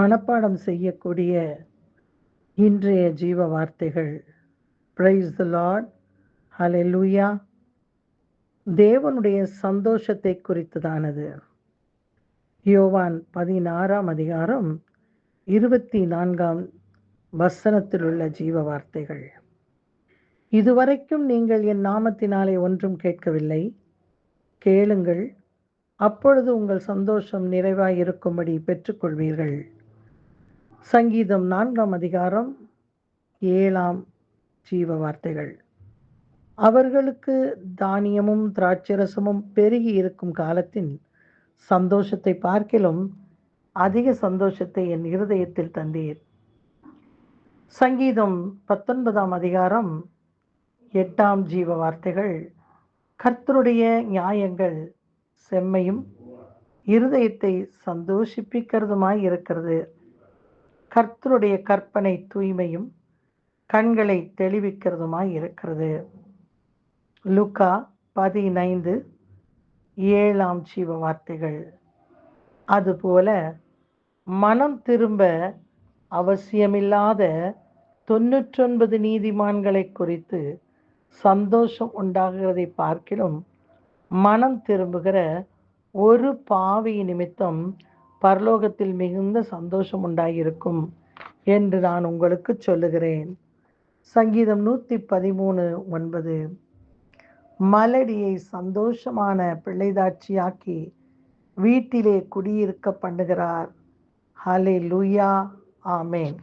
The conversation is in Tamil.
மனப்பாடம் செய்யக்கூடிய இன்றைய ஜீவ வார்த்தைகள். பிரைஸ் த லார்ட் ஹalleluya தேவனுடைய சந்தோஷத்தை குறித்ததானது. யோவான் பதினாறாம் அதிகாரம் இருபத்தி நான்காம் வசனத்தில் உள்ள ஜீவ வார்த்தைகள். இதுவரைக்கும் நீங்கள் என் நாமத்தினாலே ஒன்றும் கேட்கவில்லை. கேளுங்கள். அப்பொழுது உங்கள் சந்தோஷம் நிறைவாய் இருக்கும்படி பெற்றுக்கொள்வீர்கள். சங்கீதம் நான்காம் அதிகாரம் ஏழாம் ஜீவ வார்த்தைகள். அவர்களுக்கு தானியமும் திராட்சரசமும் பெருகி இருக்கும் காலத்தின் சந்தோஷத்தை பார்க்கிலும் அதிக சந்தோஷத்தை என் இருதயத்தில் தந்தீர். சங்கீதம் பத்தொன்பதாம் அதிகாரம் எட்டாம் ஜீவ வார்த்தைகள். கர்த்தருடைய நியாயங்கள் செம்மையும் இருதயத்தை சந்தோஷிப்பிக்கிறதுமாய் இருக்கிறது. கர்த்தருடைய கற்பனை தூய்மையும் கண்களை தெளிவிக்கிறதுமாய் இருக்கிறது. லுக்கா பதினைந்து ஏழாம் ஜீவ வார்த்தைகள். அதுபோல மனம் திரும்ப அவசியமில்லாத தொன்னூற்றொன்பது நீதிமான்களை குறித்து சந்தோஷம் உண்டாகிறதை பார்க்கிலும் மனம் திரும்புகிற ஒரு பாவி நிமித்தம் பரலோகத்தில் மிகுந்த சந்தோஷம் உண்டாயிருக்கும் என்று நான் உங்களுக்கு சொல்லுகிறேன். சங்கீதம் நூற்றி பதிமூணு ஒன்பது. மலடியை சந்தோஷமான பிள்ளைதாட்சியாக்கி வீட்டிலே குடியிருக்க பண்ணுகிறார். ஹலே லூயா ஆமேன்